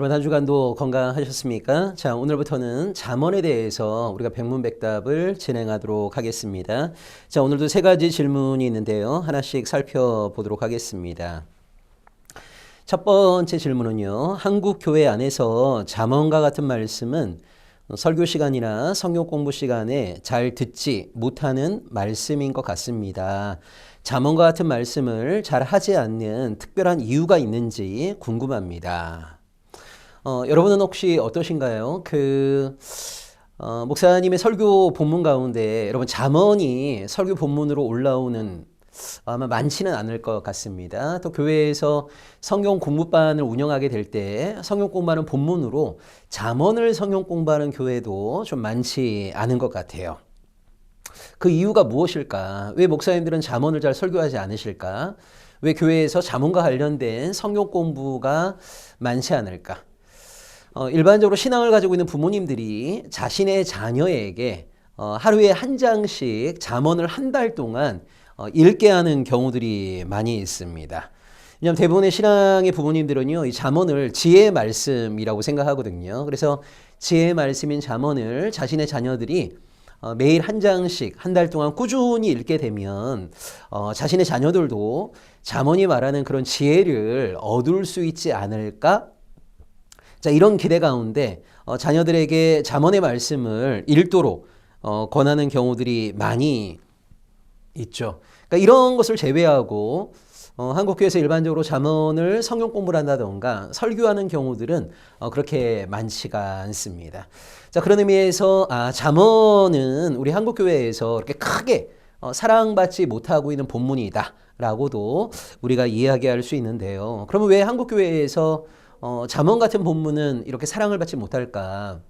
여러분 한 주간도 건강하셨습니까? 자, 오늘부터는 잠언에 대해서 우리가 백문백답을 진행하도록 하겠습니다. 자, 오늘도 세 가지 질문이 있는데요. 하나씩 살펴보도록 하겠습니다. 첫 번째 질문은요. 한국 교회 안에서 잠언과 같은 말씀은 설교 시간이나 성경 공부 시간에 잘 듣지 못하는 말씀인 것 같습니다. 잠언과 같은 말씀을 잘 하지 않는 특별한 이유가 있는지 궁금합니다. 어, 여러분은 혹시 어떠신가요? 그 어, 목사님의 설교 본문 가운데 여러분 잠언이 설교 본문으로 올라오는 아마 많지는 않을 것 같습니다. 또 교회에서 성경 공부반을 운영하게 될 때 성경 공부하는 본문으로 잠언을 성경 공부하는 교회도 좀 많지 않은 것 같아요. 그 이유가 무엇일까? 왜 목사님들은 잠언을 잘 설교하지 않으실까? 왜 교회에서 잠언과 관련된 성경 공부가 많지 않을까? 어, 일반적으로 신앙을 가지고 있는 부모님들이 자신의 자녀에게 어, 하루에 한 장씩 잠언을 한 달 동안 어, 읽게 하는 경우들이 많이 있습니다. 왜냐하면 대부분의 신앙의 부모님들은요, 이 잠언을 지혜의 말씀이라고 생각하거든요. 그래서 지혜의 말씀인 잠언을 자신의 자녀들이 어, 매일 한 장씩 한 달 동안 꾸준히 읽게 되면 어, 자신의 자녀들도 잠언이 말하는 그런 지혜를 얻을 수 있지 않을까 자, 이런 기대 가운데 어, 자녀들에게 잠언의 말씀을 읽도록 어, 권하는 경우들이 많이 있죠. 그러니까 이런 것을 제외하고 어, 한국교회에서 일반적으로 잠언을 성경 공부를 한다던가 설교하는 경우들은 어, 그렇게 많지가 않습니다. 자, 그런 의미에서 아, 잠언은 우리 한국교회에서 이렇게 크게 어, 사랑받지 못하고 있는 본문이다. 라고도 우리가 이야기할 수 있는데요. 그러면 왜 한국교회에서 어, 잠언 같은 본문은 이렇게 사랑을 받지 못할까?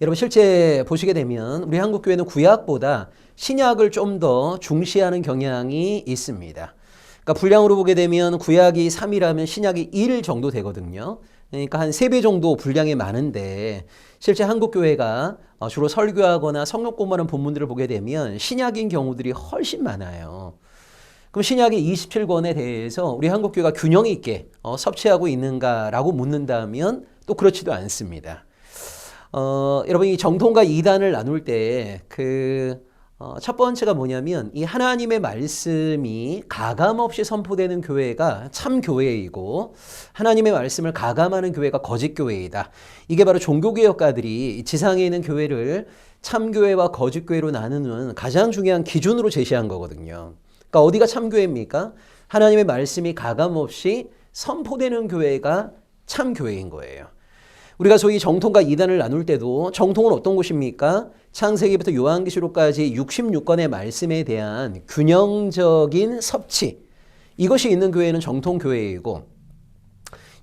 여러분 실제 보시게 되면 우리 한국 교회는 구약보다 신약을 좀 더 중시하는 경향이 있습니다. 그러니까 분량으로 보게 되면 구약이 3이라면 신약이 1 정도 되거든요. 그러니까 한 3배 정도 분량이 많은데 실제 한국 교회가 어, 주로 설교하거나 성경 공부하는 본문들을 보게 되면 신약인 경우들이 훨씬 많아요. 그럼 신약의 27권에 대해서 우리 한국교회가 균형 있게 어, 섭취하고 있는가라고 묻는다면 또 그렇지도 않습니다. 어, 여러분 이 정통과 이단을 나눌 때그 어, 첫 번째가 뭐냐면 이 하나님의 말씀이 가감 없이 선포되는 교회가 참 교회이고 하나님의 말씀을 가감하는 교회가 거짓 교회이다. 이게 바로 종교 개혁가들이 지상에 있는 교회를 참 교회와 거짓 교회로 나누는 가장 중요한 기준으로 제시한 거거든요. 그러니까 어디가 참교회입니까? 하나님의 말씀이 가감 없이 선포되는 교회가 참 교회인 거예요. 우리가 소위 정통과 이단을 나눌 때도 정통은 어떤 곳입니까? 창세기부터 요한계시록까지 66권의 말씀에 대한 균형적인 섭취. 이것이 있는 교회는 정통 교회이고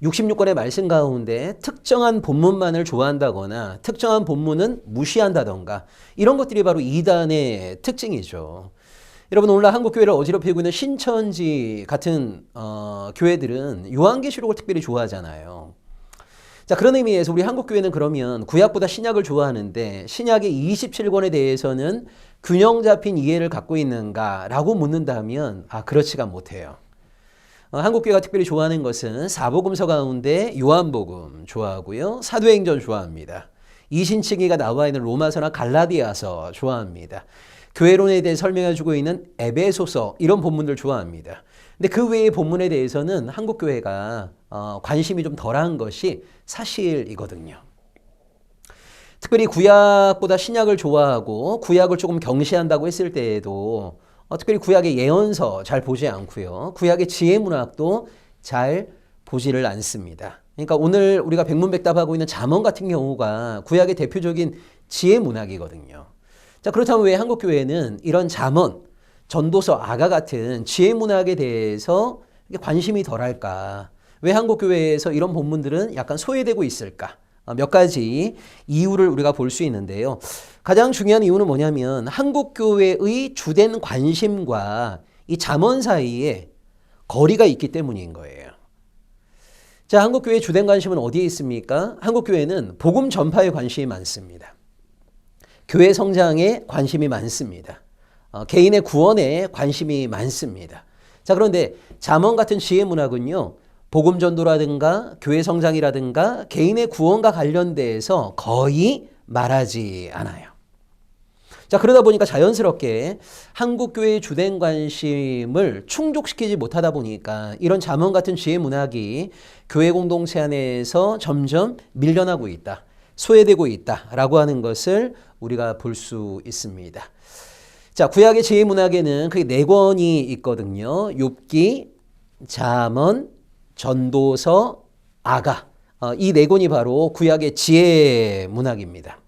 66권의 말씀 가운데 특정한 본문만을 좋아한다거나 특정한 본문은 무시한다던가 이런 것들이 바로 이단의 특징이죠. 여러분 오늘날 한국 교회를 어지럽히고 있는 신천지 같은 어, 교회들은 요한계시록을 특별히 좋아하잖아요. 자 그런 의미에서 우리 한국 교회는 그러면 구약보다 신약을 좋아하는데 신약의 27권에 대해서는 균형 잡힌 이해를 갖고 있는가라고 묻는다면 아 그렇지가 못해요. 어, 한국 교회가 특별히 좋아하는 것은 사복음서 가운데 요한복음 좋아하고요, 사도행전 좋아합니다. 이신칭의가 나와 있는 로마서나 갈라디아서 좋아합니다. 교회론에 대해 설명해주고 있는 에베소서 이런 본문들 좋아합니다. 근데 그 외의 본문에 대해서는 한국 교회가 어, 관심이 좀 덜한 것이 사실이거든요. 특별히 구약보다 신약을 좋아하고 구약을 조금 경시한다고 했을 때에도 어, 특별히 구약의 예언서 잘 보지 않고요. 구약의 지혜 문학도 잘 보지를 않습니다. 그러니까 오늘 우리가 백문백답하고 있는 잠언 같은 경우가 구약의 대표적인 지혜 문학이거든요. 자, 그렇다면 왜 한국 교회는 이런 잠언, 전도서, 아가 같은 지혜 문학에 대해서 관심이 덜할까? 왜 한국 교회에서 이런 본문들은 약간 소외되고 있을까? 어, 몇 가지 이유를 우리가 볼 수 있는데요. 가장 중요한 이유는 뭐냐면 한국 교회의 주된 관심과 이 잠언 사이에 거리가 있기 때문인 거예요. 자, 한국 교회의 주된 관심은 어디에 있습니까? 한국 교회는 복음 전파에 관심이 많습니다. 교회 성장에 관심이 많습니다. 어, 개인의 구원에 관심이 많습니다. 자, 그런데 잠언 같은 지혜 문학은요. 복음 전도라든가 교회 성장이라든가 개인의 구원과 관련돼서 거의 말하지 않아요. 자, 그러다 보니까 자연스럽게 한국 교회의 주된 관심을 충족시키지 못하다 보니까 이런 잠언 같은 지혜 문학이 교회 공동체 안에서 점점 밀려나고 있다. 소외되고 있다라고 하는 것을 우리가 볼 수 있습니다. 자, 구약의 지혜 문학에는 크게 네 권이 있거든요. 욥기, 잠언, 전도서, 아가. 어, 이네 권이 바로 구약의 지혜 문학입니다.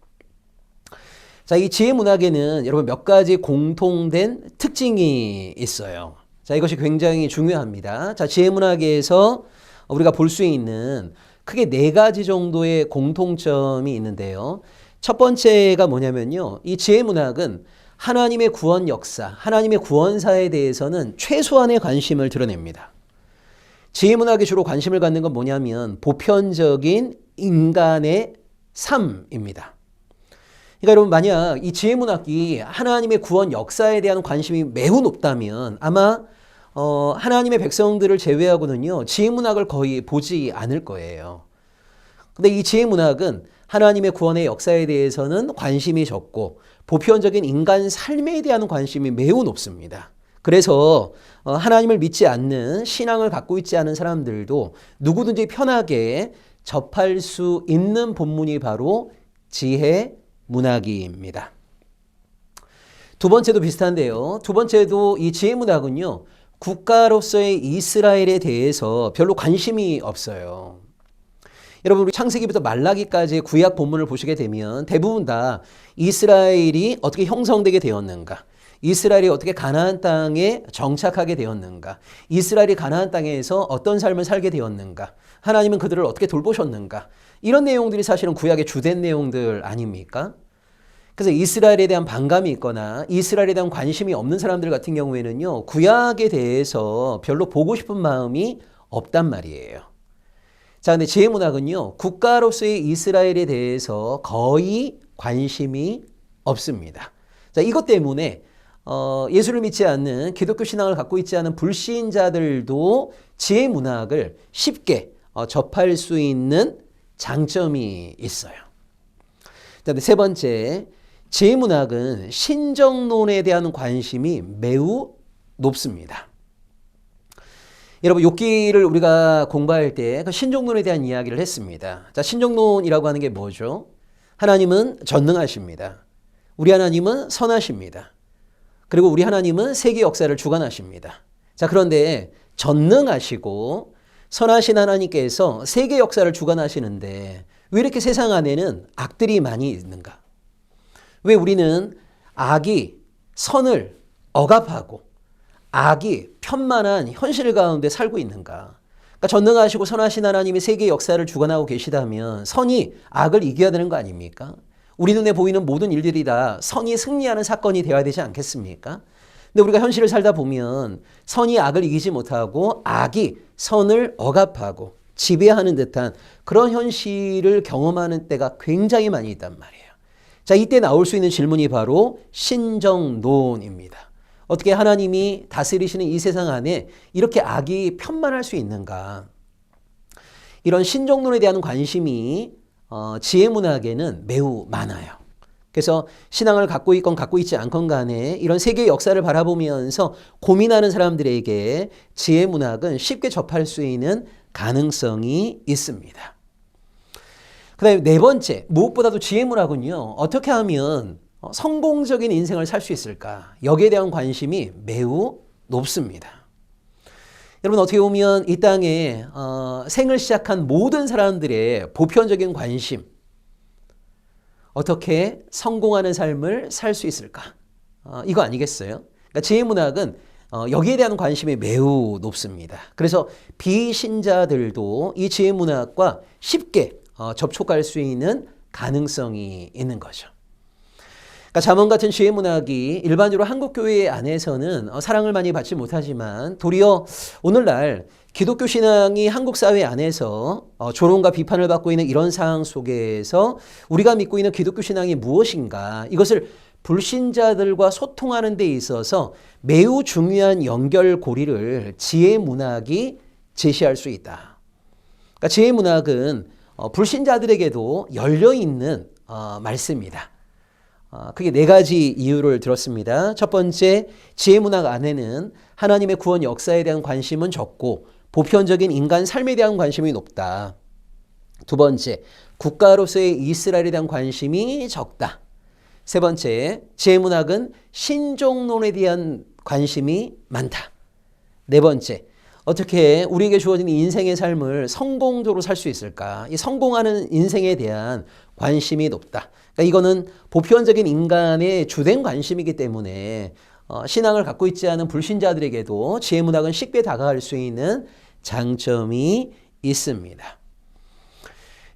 자, 이 지혜 문학에는 여러분 몇 가지 공통된 특징이 있어요. 자, 이것이 굉장히 중요합니다. 자, 지혜 문학에서 우리가 볼 수 있는 크게 네 가지 정도의 공통점이 있는데요. 첫 번째가 뭐냐면요. 이 지혜 문학은 하나님의 구원 역사, 하나님의 구원사에 대해서는 최소한의 관심을 드러냅니다. 지혜 문학에 주로 관심을 갖는 건 뭐냐면 보편적인 인간의 삶입니다. 그러니까 여러분 만약 이 지혜 문학이 하나님의 구원 역사에 대한 관심이 매우 높다면 아마 어, 하나님의 백성들을 제외하고는요 지혜 문학을 거의 보지 않을 거예요. 근데 이 지혜 문학은 하나님의 구원의 역사에 대해서는 관심이 적고 보편적인 인간 삶에 대한 관심이 매우 높습니다. 그래서 어, 하나님을 믿지 않는 신앙을 갖고 있지 않은 사람들도 누구든지 편하게 접할 수 있는 본문이 바로 지혜 문학입니다. 두 번째도 비슷한데요. 두 번째도 이 지혜 문학은요. 국가로서의 이스라엘에 대해서 별로 관심이 없어요. 여러분 우리 창세기부터 말라기까지 구약 본문을 보시게 되면 대부분 다 이스라엘이 어떻게 형성되게 되었는가? 이스라엘이 어떻게 가나안 땅에 정착하게 되었는가? 이스라엘이 가나안 땅에서 어떤 삶을 살게 되었는가? 하나님은 그들을 어떻게 돌보셨는가? 이런 내용들이 사실은 구약의 주된 내용들 아닙니까? 그래서 이스라엘에 대한 반감이 있거나 이스라엘에 대한 관심이 없는 사람들 같은 경우에는요, 구약에 대해서 별로 보고 싶은 마음이 없단 말이에요. 자, 근데 제 문학은요, 국가로서의 이스라엘에 대해서 거의 관심이 없습니다. 자, 이것 때문에 어, 예수를 믿지 않는 기독교 신앙을 갖고 있지 않은 불신자들도 지혜 문학을 쉽게 어, 접할 수 있는 장점이 있어요. 그다음에 세 번째, 지혜 문학은 신정론에 대한 관심이 매우 높습니다. 여러분 욥기를 우리가 공부할 때 그 신정론에 대한 이야기를 했습니다. 자, 신정론이라고 하는 게 뭐죠? 하나님은 전능하십니다. 우리 하나님은 선하십니다. 그리고 우리 하나님은 세계 역사를 주관하십니다. 자, 그런데 전능하시고 선하신 하나님께서 세계 역사를 주관하시는데 왜 이렇게 세상 안에는 악들이 많이 있는가? 왜 우리는 악이 선을 억압하고 악이 편만한 현실 가운데 살고 있는가? 그러니까 전능하시고 선하신 하나님이 세계 역사를 주관하고 계시다면 선이 악을 이겨야 되는 거 아닙니까? 우리 눈에 보이는 모든 일들이 다 선이 승리하는 사건이 되어야 되지 않겠습니까? 근데 우리가 현실을 살다 보면 선이 악을 이기지 못하고 악이 선을 억압하고 지배하는 듯한 그런 현실을 경험하는 때가 굉장히 많이 있단 말이에요. 자, 이때 나올 수 있는 질문이 바로 신정론입니다. 어떻게 하나님이 다스리시는 이 세상 안에 이렇게 악이 편만할 수 있는가? 이런 신정론에 대한 관심이 어, 지혜 문학에는 매우 많아요. 그래서 신앙을 갖고 있건 갖고 있지 않건 간에 이런 세계 역사를 바라보면서 고민하는 사람들에게 지혜 문학은 쉽게 접할 수 있는 가능성이 있습니다. 그 다음에 네 번째, 무엇보다도 지혜 문학은요, 어떻게 하면 성공적인 인생을 살 수 있을까? 여기에 대한 관심이 매우 높습니다. 여러분 어떻게 보면 이 땅에 어, 생을 시작한 모든 사람들의 보편적인 관심 어떻게 성공하는 삶을 살 수 있을까? 어, 이거 아니겠어요? 그러니까 지혜문학은 어, 여기에 대한 관심이 매우 높습니다. 그래서 비신자들도 이 지혜 문학과 쉽게 어, 접촉할 수 있는 가능성이 있는 거죠. 그러니까 잠언 같은 지혜 문학이 일반적으로 한국 교회 안에서는 어, 사랑을 많이 받지 못하지만 도리어 오늘날 기독교 신앙이 한국 사회 안에서 어, 조롱과 비판을 받고 있는 이런 상황 속에서 우리가 믿고 있는 기독교 신앙이 무엇인가 이것을 불신자들과 소통하는 데 있어서 매우 중요한 연결고리를 지혜 문학이 제시할 수 있다. 그러니까 지혜 문학은 어, 불신자들에게도 열려 있는 어, 말씀입니다. 어, 크게 네 가지 이유를 들었습니다. 첫 번째, 지혜 문학 안에는 하나님의 구원 역사에 대한 관심은 적고 보편적인 인간 삶에 대한 관심이 높다. 두 번째, 국가로서의 이스라엘에 대한 관심이 적다. 세 번째, 지혜 문학은 신종론에 대한 관심이 많다. 네 번째, 어떻게 우리에게 주어진 인생의 삶을 성공적으로 살 수 있을까? 이 성공하는 인생에 대한 관심이 높다. 그러니까 이거는 보편적인 인간의 주된 관심이기 때문에 어, 신앙을 갖고 있지 않은 불신자들에게도 지혜 문학은 쉽게 다가갈 수 있는 장점이 있습니다.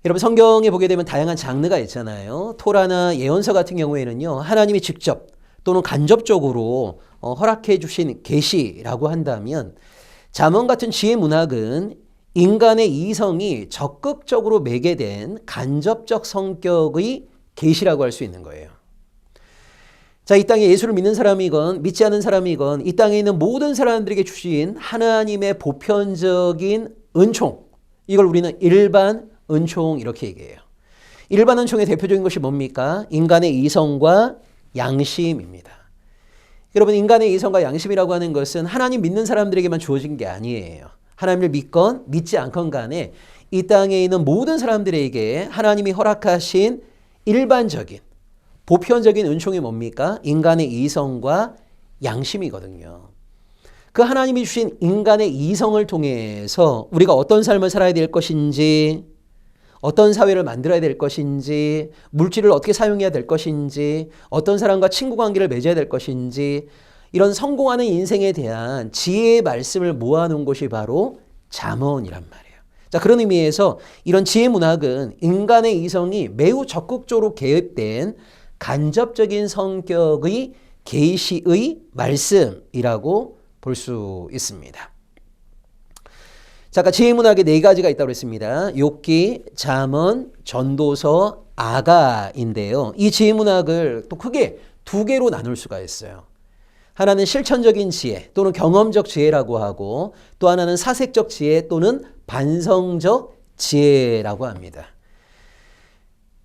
여러분 성경에 보게 되면 다양한 장르가 있잖아요. 토라나 예언서 같은 경우에는요. 하나님이 직접 또는 간접적으로 어, 허락해 주신 계시라고 한다면 잠언 같은 지혜 문학은 인간의 이성이 적극적으로 매개된 간접적 성격의 계시라고 할 수 있는 거예요. 자, 이 땅에 예수를 믿는 사람이건 믿지 않는 사람이건 이 땅에 있는 모든 사람들에게 주신 하나님의 보편적인 은총. 이걸 우리는 일반 은총 이렇게 얘기해요. 일반 은총의 대표적인 것이 뭡니까? 인간의 이성과 양심입니다. 여러분 인간의 이성과 양심이라고 하는 것은 하나님 믿는 사람들에게만 주어진 게 아니에요. 하나님을 믿건 믿지 않건 간에 이 땅에 있는 모든 사람들에게 하나님이 허락하신 일반적인 보편적인 은총이 뭡니까? 인간의 이성과 양심이거든요. 그 하나님이 주신 인간의 이성을 통해서 우리가 어떤 삶을 살아야 될 것인지, 어떤 사회를 만들어야 될 것인지, 물질을 어떻게 사용해야 될 것인지, 어떤 사람과 친구 관계를 맺어야 될 것인지, 이런 성공하는 인생에 대한 지혜의 말씀을 모아놓은 것이 바로 잠언이란 말이에요. 자, 그런 의미에서 이런 지혜 문학은 인간의 이성이 매우 적극적으로 개입된 간접적인 성격의 계시의 말씀이라고 볼 수 있습니다. 자, 아까 지혜 문학에 네 가지가 있다고 했습니다. 욥기, 잠언, 전도서, 아가인데요. 이 지혜 문학을 또 크게 두 개로 나눌 수가 있어요. 하나는 실천적인 지혜 또는 경험적 지혜라고 하고 또 하나는 사색적 지혜 또는 반성적 지혜라고 합니다.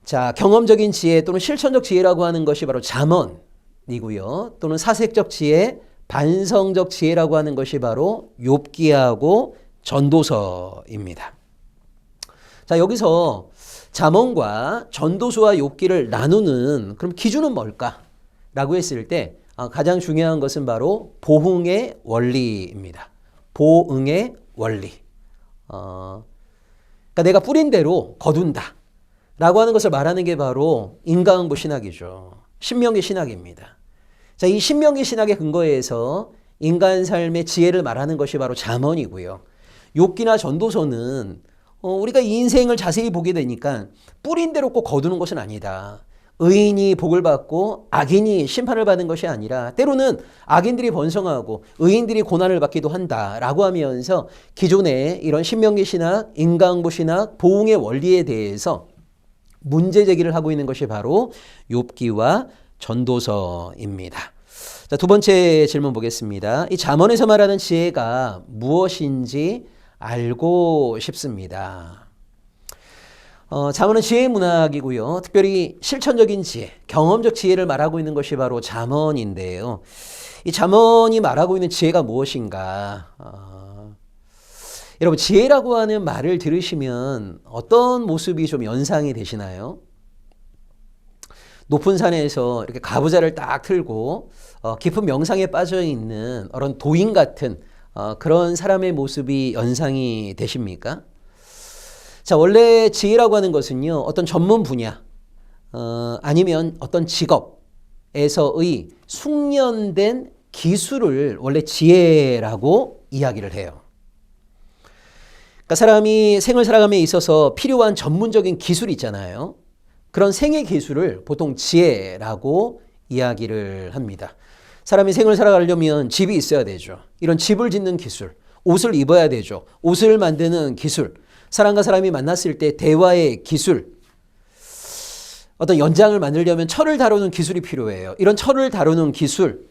자, 경험적인 지혜 또는 실천적 지혜라고 하는 것이 바로 잠언이고요. 또는 사색적 지혜, 반성적 지혜라고 하는 것이 바로 욥기하고 전도서입니다. 자, 여기서 잠언과 전도서와 욥기를 나누는 그럼 기준은 뭘까 라고 했을 때 아, 가장 중요한 것은 바로 보응의 원리입니다. 보응의 원리. 어, 그러니까 내가 뿌린 대로 거둔다. 라고 하는 것을 말하는 게 바로 인간부 신학이죠. 신명기 신학입니다. 자, 이 신명기 신학의 근거에서 인간 삶의 지혜를 말하는 것이 바로 잠언이고요. 욥기나 전도서는 어, 우리가 인생을 자세히 보게 되니까 뿌린 대로 꼭 거두는 것은 아니다. 의인이 복을 받고 악인이 심판을 받는 것이 아니라 때로는 악인들이 번성하고 의인들이 고난을 받기도 한다라고 하면서 기존의 이런 신명기 신학, 인간부 신학, 보응의 원리에 대해서 문제 제기를 하고 있는 것이 바로 욥기와 전도서입니다. 자, 두 번째 질문 보겠습니다. 이 잠언에서 말하는 지혜가 무엇인지 알고 싶습니다. 어, 잠언은 지혜 문학이고요. 특별히 실천적인 지혜, 경험적 지혜를 말하고 있는 것이 바로 잠언인데요. 이 잠언이 말하고 있는 지혜가 무엇인가? 어, 여러분 지혜라고 하는 말을 들으시면 어떤 모습이 좀 연상이 되시나요? 높은 산에서 이렇게 가부좌를 딱 틀고 어, 깊은 명상에 빠져 있는 그런 도인 같은 어, 그런 사람의 모습이 연상이 되십니까? 자, 원래 지혜라고 하는 것은요, 어떤 전문 분야, 어, 아니면 어떤 직업에서의 숙련된 기술을 원래 지혜라고 이야기를 해요. 그러니까 사람이 생을 살아감에 있어서 필요한 전문적인 기술이 있잖아요. 그런 생의 기술을 보통 지혜라고 이야기를 합니다. 사람이 생을 살아가려면 집이 있어야 되죠. 이런 집을 짓는 기술, 옷을 입어야 되죠. 옷을 만드는 기술, 사람과 사람이 만났을 때 대화의 기술, 어떤 연장을 만들려면 철을 다루는 기술이 필요해요. 이런 철을 다루는 기술,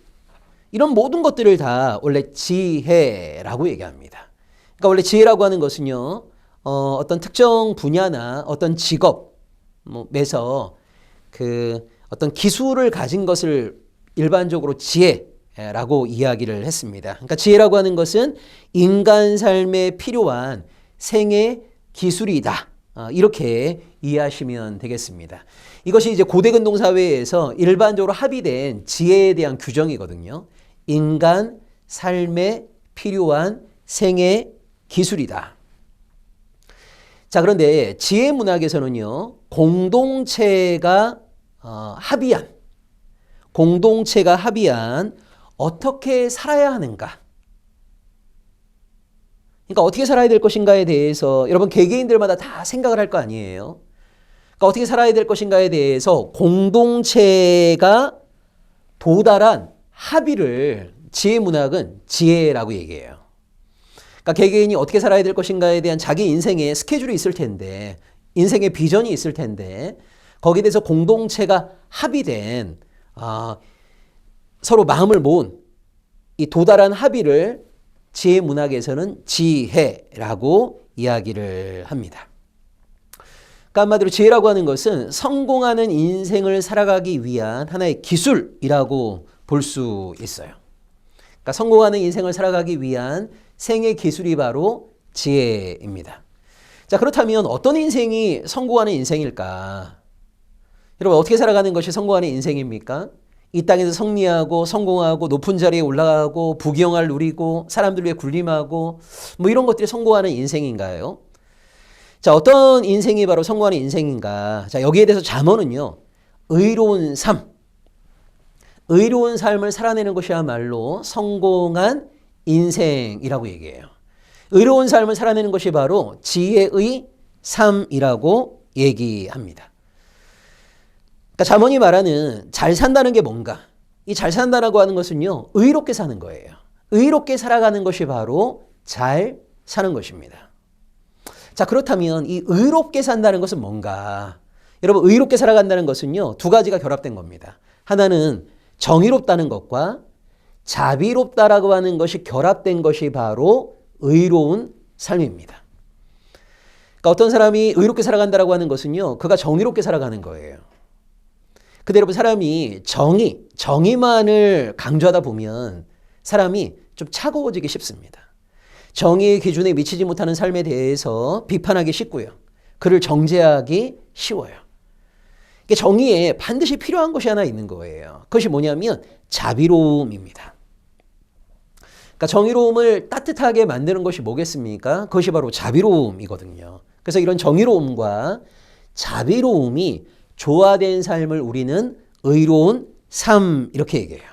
이런 모든 것들을 다 원래 지혜라고 얘기합니다. 그러니까 원래 지혜라고 하는 것은요, 어, 어떤 특정 분야나 어떤 직업에서 그 어떤 기술을 가진 것을 일반적으로 지혜라고 이야기를 했습니다. 그러니까 지혜라고 하는 것은 인간 삶에 필요한 생애 기술이다. 어, 이렇게 이해하시면 되겠습니다. 이것이 이제 고대 근동 사회에서 일반적으로 합의된 지혜에 대한 규정이거든요. 인간 삶에 필요한 생애 기술이다. 자, 그런데 지혜 문학에서는요, 공동체가 어, 합의한, 공동체가 합의한 어떻게 살아야 하는가. 그러니까 어떻게 살아야 될 것인가에 대해서 여러분 개개인들마다 다 생각을 할 거 아니에요. 그러니까 어떻게 살아야 될 것인가에 대해서 공동체가 도달한 합의를 지혜 문학은 지혜라고 얘기해요. 그러니까 개개인이 어떻게 살아야 될 것인가에 대한 자기 인생의 스케줄이 있을 텐데, 인생의 비전이 있을 텐데, 거기에 대해서 공동체가 합의된 아, 서로 마음을 모은 이 도달한 합의를 지혜 문학에서는 지혜라고 이야기를 합니다. 그러니까 한마디로 지혜라고 하는 것은 성공하는 인생을 살아가기 위한 하나의 기술이라고 볼 수 있어요. 그러니까 성공하는 인생을 살아가기 위한 생의 기술이 바로 지혜입니다. 자, 그렇다면 어떤 인생이 성공하는 인생일까? 여러분, 어떻게 살아가는 것이 성공하는 인생입니까? 이 땅에서 승리하고 성공하고 높은 자리에 올라가고 부경을 누리고 사람들 위해 군림하고 뭐 이런 것들이 성공하는 인생인가요? 자, 어떤 인생이 바로 성공하는 인생인가? 자, 여기에 대해서 잠언은요. 의로운 삶. 의로운 삶을 살아내는 것이야말로 성공한 인생이라고 얘기해요. 의로운 삶을 살아내는 것이 바로 지혜의 삶이라고 얘기합니다. 그러니까 자문이 말하는 잘 산다는 게 뭔가? 이 잘 산다라고 하는 것은요, 의롭게 사는 거예요. 의롭게 살아가는 것이 바로 잘 사는 것입니다. 자, 그렇다면 이 의롭게 산다는 것은 뭔가? 여러분, 의롭게 살아간다는 것은요, 두 가지가 결합된 겁니다. 하나는 정의롭다는 것과 자비롭다라고 하는 것이 결합된 것이 바로 의로운 삶입니다. 그러니까 어떤 사람이 의롭게 살아간다라고 하는 것은요, 그가 정의롭게 살아가는 거예요. 근데 여러분 사람이 정의, 정의만을 강조하다 보면 사람이 좀 차가워지기 쉽습니다. 정의의 기준에 미치지 못하는 삶에 대해서 비판하기 쉽고요. 그를 정죄하기 쉬워요. 정의에 반드시 필요한 것이 하나 있는 거예요. 그것이 뭐냐면 자비로움입니다. 그러니까 정의로움을 따뜻하게 만드는 것이 뭐겠습니까? 그것이 바로 자비로움이거든요. 그래서 이런 정의로움과 자비로움이 조화된 삶을 우리는 의로운 삶 이렇게 얘기해요.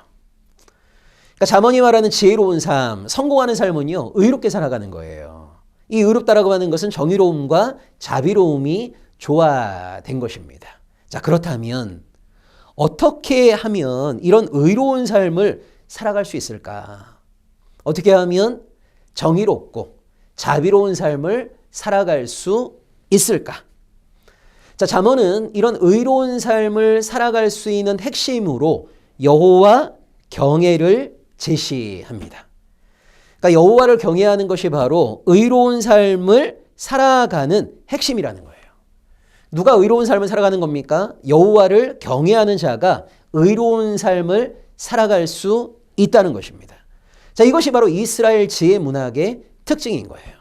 그러니까 자문이 말하는 지혜로운 삶, 성공하는 삶은요 의롭게 살아가는 거예요. 이 의롭다라고 하는 것은 정의로움과 자비로움이 조화된 것입니다. 자 그렇다면 어떻게 하면 이런 의로운 삶을 살아갈 수 있을까? 어떻게 하면 정의롭고 자비로운 삶을 살아갈 수 있을까? 자, 잠언은 이런 의로운 삶을 살아갈 수 있는 핵심으로 여호와 경외를 제시합니다. 그러니까 여호와를 경외하는 것이 바로 의로운 삶을 살아가는 핵심이라는 거예요. 누가 의로운 삶을 살아가는 겁니까? 여호와를 경외하는 자가 의로운 삶을 살아갈 수 있다는 것입니다. 자, 이것이 바로 이스라엘 지혜 문학의 특징인 거예요.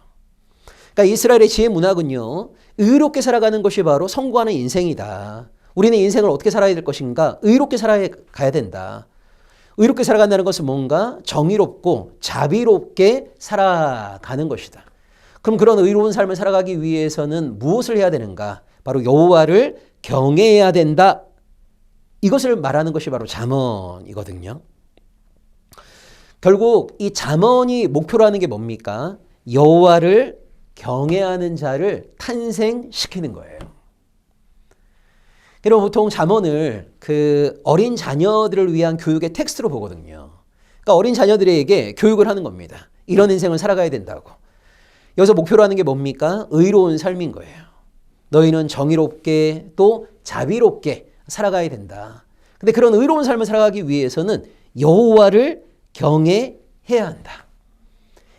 그러니까 이스라엘의 지혜 문학은요. 의롭게 살아가는 것이 바로 성공하는 인생이다. 우리는 인생을 어떻게 살아야 될 것인가? 의롭게 살아가야 된다. 의롭게 살아간다는 것은 뭔가 정의롭고 자비롭게 살아가는 것이다. 그럼 그런 의로운 삶을 살아가기 위해서는 무엇을 해야 되는가? 바로 여호와를 경외해야 된다. 이것을 말하는 것이 바로 잠언이거든요. 결국 이 잠언이 목표로 하는 게 뭡니까? 여호와를 경외하는 자를 탄생시키는 거예요. 여러분 보통 잠언을 그 어린 자녀들을 위한 교육의 텍스트로 보거든요. 그러니까 어린 자녀들에게 교육을 하는 겁니다. 이런 인생을 살아가야 된다고. 여기서 목표로 하는 게 뭡니까? 의로운 삶인 거예요. 너희는 정의롭게 또 자비롭게 살아가야 된다. 근데 그런 의로운 삶을 살아가기 위해서는 여호와를 경외해야 한다.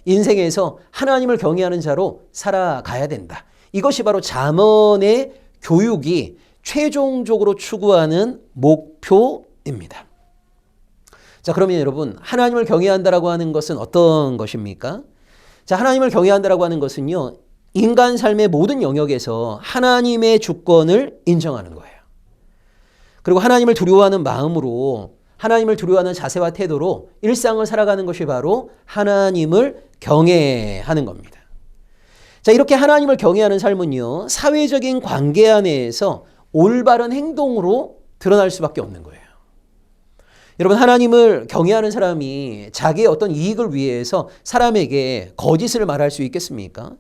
인생에서 하나님을 경외하는 자로 살아가야 된다. 이것이 바로 잠언의 교육이 최종적으로 추구하는 목표입니다. 자, 그러면 여러분, 하나님을 경외한다라고 하는 것은 어떤 것입니까? 자, 하나님을 경외한다라고 하는 것은요, 인간 삶의 모든 영역에서 하나님의 주권을 인정하는 거예요. 그리고 하나님을 두려워하는 마음으로 하나님을 두려워하는 자세와 태도로 일상을 살아가는 것이 바로 하나님을 경외하는 겁니다. 자, 이렇게 하나님을 경외하는 삶은요, 사회적인 관계 안에서 올바른 행동으로 드러날 수밖에 없는 거예요. 여러분, 하나님을 경외하는 사람이 자기의 어떤 이익을 위해서 사람에게 거짓을 말할 수 있겠습니까?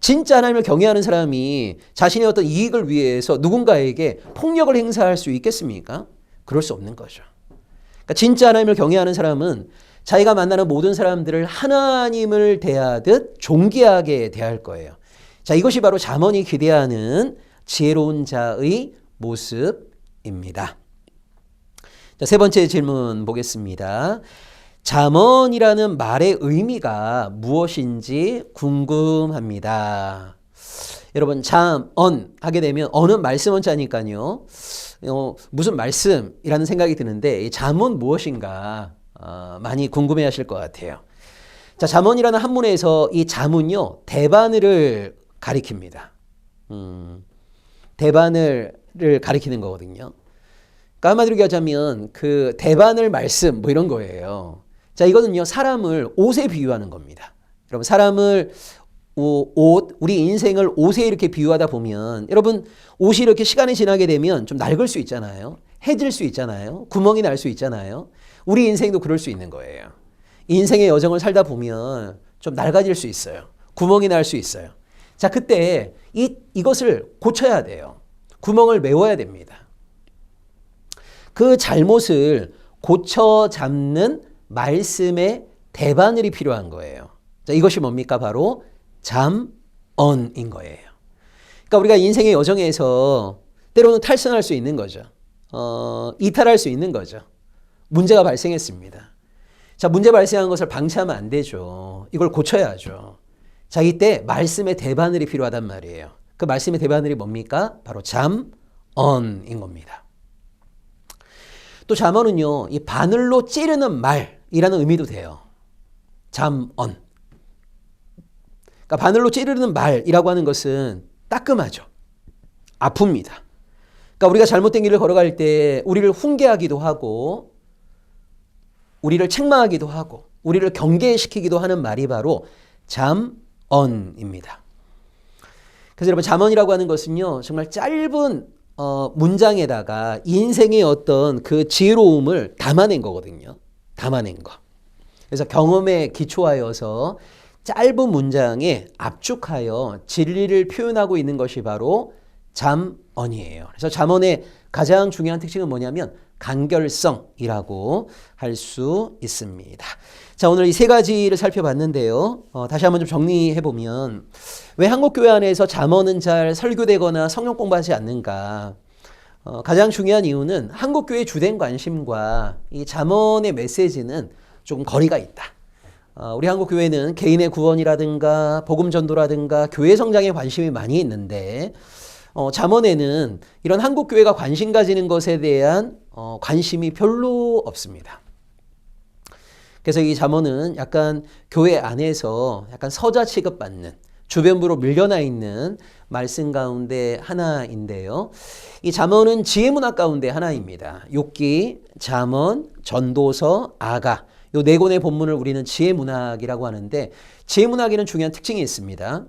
진짜 하나님을 경외하는 사람이 자신의 어떤 이익을 위해서 누군가에게 폭력을 행사할 수 있겠습니까? 그럴 수 없는 거죠. 그러니까 진짜 하나님을 경외하는 사람은 자기가 만나는 모든 사람들을 하나님을 대하듯 존귀하게 대할 거예요. 자, 이것이 바로 잠언이 기대하는 지혜로운 자의 모습입니다. 자, 세 번째 질문 보겠습니다. 잠언이라는 말의 의미가 무엇인지 궁금합니다. 여러분 잠 언 하게 되면 언은 말씀 원자니까요. 어, 무슨 말씀이라는 생각이 드는데 이 잠언 무엇인가 어, 많이 궁금해하실 것 같아요. 자 잠언이라는 한문에서 이 잠은요 대바늘을 가리킵니다. 음, 대바늘을 가리키는 거거든요. 그러니까 한마디로 얘기하자면 그 대바늘 말씀 뭐 이런 거예요. 자, 이거는요, 사람을 옷에 비유하는 겁니다. 여러분, 사람을 옷, 우리 인생을 옷에 이렇게 비유하다 보면 여러분, 옷이 이렇게 시간이 지나게 되면 좀 낡을 수 있잖아요. 해질 수 있잖아요. 구멍이 날 수 있잖아요. 우리 인생도 그럴 수 있는 거예요. 인생의 여정을 살다 보면 좀 낡아질 수 있어요. 구멍이 날 수 있어요. 자, 그때 이, 이것을 고쳐야 돼요. 구멍을 메워야 됩니다. 그 잘못을 고쳐 잡는 말씀의 대바늘이 필요한 거예요. 자, 이것이 뭡니까? 바로 잠언인 거예요. 그러니까 우리가 인생의 여정에서 때로는 탈선할 수 있는 거죠. 어, 이탈할 수 있는 거죠. 문제가 발생했습니다. 자, 문제 발생한 것을 방치하면 안 되죠. 이걸 고쳐야죠. 자, 이때 말씀의 대바늘이 필요하단 말이에요. 그 말씀의 대바늘이 뭡니까? 바로 잠 언인 겁니다. 또 잠언은요, 이 바늘로 찌르는 말, 이라는 의미도 돼요. 잠언. 그러니까 바늘로 찌르는 말이라고 하는 것은 따끔하죠. 아픕니다. 그러니까 우리가 잘못된 길을 걸어갈 때 우리를 훈계하기도 하고 우리를 책망하기도 하고 우리를 경계시키기도 하는 말이 바로 잠언입니다. 그래서 여러분 잠언이라고 하는 것은요 정말 짧은 어, 문장에다가 인생의 어떤 그 지혜로움을 담아낸 거거든요. 담아낸 거. 그래서 경험에 기초하여서 짧은 문장에 압축하여 진리를 표현하고 있는 것이 바로 잠언이에요. 그래서 잠언의 가장 중요한 특징은 뭐냐면 간결성이라고 할 수 있습니다. 자, 오늘 이 세 가지를 살펴봤는데요. 어, 다시 한번 좀 정리해 보면 왜 한국 교회 안에서 잠언은 잘 설교되거나 성경 공부하지 않는가? 어, 가장 중요한 이유는 한국 교회 주된 관심과 이 잠언의 메시지는 조금 거리가 있다. 어, 우리 한국 교회는 개인의 구원이라든가 복음 전도라든가 교회 성장에 관심이 많이 있는데 어, 잠언에는 이런 한국 교회가 관심 가지는 것에 대한 어, 관심이 별로 없습니다. 그래서 이 잠언은 약간 교회 안에서 약간 서자 취급받는 주변부로 밀려나 있는 말씀 가운데 하나인데요. 이 잠언은 지혜 문학 가운데 하나입니다. 욥기, 잠언, 전도서, 아가 요 네 권의 본문을 우리는 지혜 문학이라고 하는데 지혜 문학에는 중요한 특징이 있습니다.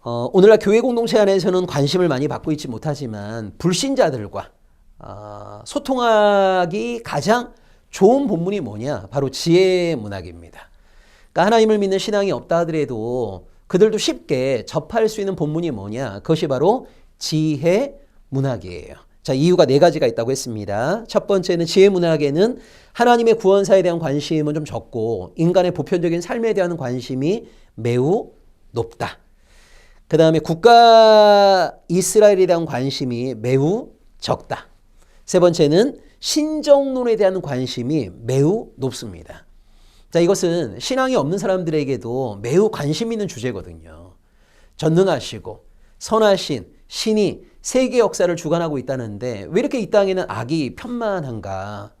어, 오늘날 교회 공동체 안에서는 관심을 많이 받고 있지 못하지만 불신자들과 어, 소통하기 가장 좋은 본문이 뭐냐? 바로 지혜 문학입니다. 그러니까 하나님을 믿는 신앙이 없다 하더라도 그들도 쉽게 접할 수 있는 본문이 뭐냐? 그것이 바로 지혜 문학이에요. 자, 이유가 네 가지가 있다고 했습니다. 첫 번째는 지혜 문학에는 하나님의 구원사에 대한 관심은 좀 적고 인간의 보편적인 삶에 대한 관심이 매우 높다. 그 다음에 국가 이스라엘에 대한 관심이 매우 적다. 세 번째는 신정론에 대한 관심이 매우 높습니다. 자, 이것은 신앙이 없는 사람들에게도 매우 관심 있는 주제거든요. 전능하시고 선하신 신이 세계 역사를 주관하고 있다는데 왜 이렇게 이 땅에는 악이 편만한가?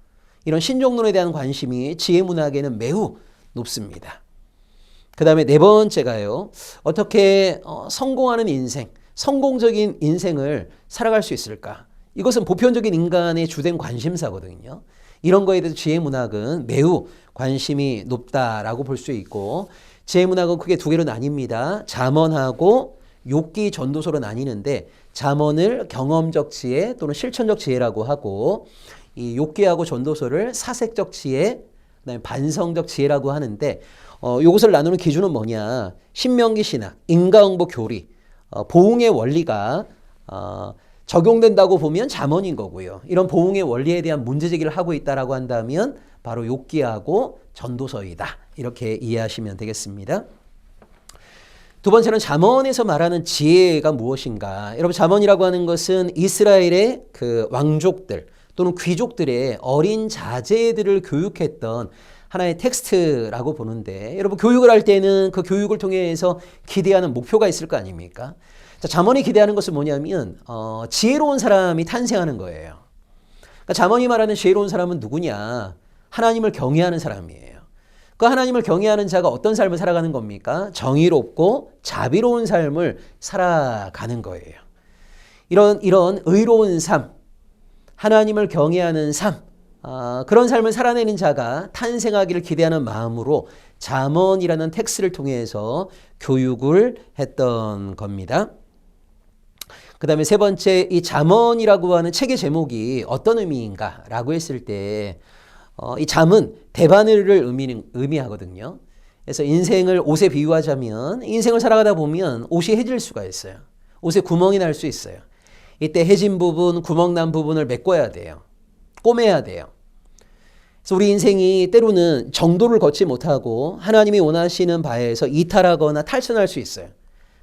이런 신종론에 대한 관심이 지혜 문학에는 매우 높습니다. 그 다음에 네 번째가요. 어떻게 어, 성공하는 인생, 성공적인 인생을 살아갈 수 있을까? 이것은 보편적인 인간의 주된 관심사거든요. 이런 거에 대해서 지혜 문학은 매우 관심이 높다라고 볼 수 있고 지혜 문학은 크게 두 개로 나뉩니다. 잠언하고 욥기 전도서로 나뉘는데 잠언을 경험적 지혜 또는 실천적 지혜라고 하고 이 욥기하고 전도서를 사색적 지혜, 그다음에 반성적 지혜라고 하는데 어, 이것을 나누는 기준은 뭐냐? 신명기 신학, 인과응보 교리, 어, 보응의 원리가 어, 적용된다고 보면 잠언인 거고요. 이런 보응의 원리에 대한 문제 제기를 하고 있다라고 한다면 바로 욥기하고 전도서이다. 이렇게 이해하시면 되겠습니다. 두 번째는 잠언에서 말하는 지혜가 무엇인가? 여러분 잠언이라고 하는 것은 이스라엘의 그 왕족들 또는 귀족들의 어린 자제들을 교육했던 하나의 텍스트라고 보는데 여러분 교육을 할 때는 그 교육을 통해서 기대하는 목표가 있을 거 아닙니까? 자, 잠언이 기대하는 것은 뭐냐면 어, 지혜로운 사람이 탄생하는 거예요. 그러니까 잠언이 말하는 지혜로운 사람은 누구냐? 하나님을 경외하는 사람이에요. 그 하나님을 경외하는 자가 어떤 삶을 살아가는 겁니까? 정의롭고 자비로운 삶을 살아가는 거예요. 이런 이런 의로운 삶, 하나님을 경외하는 삶, 아, 그런 삶을 살아내는 자가 탄생하기를 기대하는 마음으로 잠언이라는 텍스를 통해서 교육을 했던 겁니다. 그 다음에 세 번째 이 잠언이라고 하는 책의 제목이 어떤 의미인가라고 했을 때 어, 이 잠은 대바늘을 의미는, 의미하거든요. 그래서 인생을 옷에 비유하자면 인생을 살아가다 보면 옷이 해질 수가 있어요. 옷에 구멍이 날 수 있어요. 이때 해진 부분, 구멍 난 부분을 메꿔야 돼요. 꼬매야 돼요. 그래서 우리 인생이 때로는 정도를 걷지 못하고 하나님이 원하시는 바에서 이탈하거나 탈선할 수 있어요.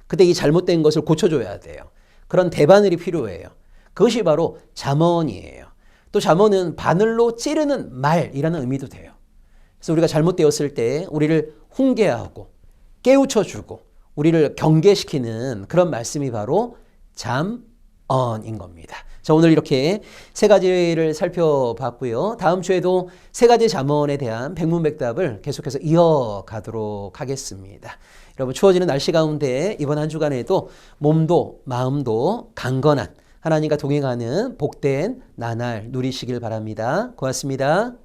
그때 이 잘못된 것을 고쳐줘야 돼요. 그런 대바늘이 필요해요. 그것이 바로 잠언이에요. 또 잠언은 바늘로 찌르는 말이라는 의미도 돼요. 그래서 우리가 잘못되었을 때 우리를 훈계하고 깨우쳐주고 우리를 경계시키는 그런 말씀이 바로 잠언인 겁니다. 자, 오늘 이렇게 세 가지를 살펴봤고요. 다음 주에도 세 가지 잠언에 대한 백문백답을 계속해서 이어가도록 하겠습니다. 여러분 추워지는 날씨 가운데 이번 한 주간에도 몸도 마음도 강건한 하나님과 동행하는 복된 나날 누리시길 바랍니다. 고맙습니다.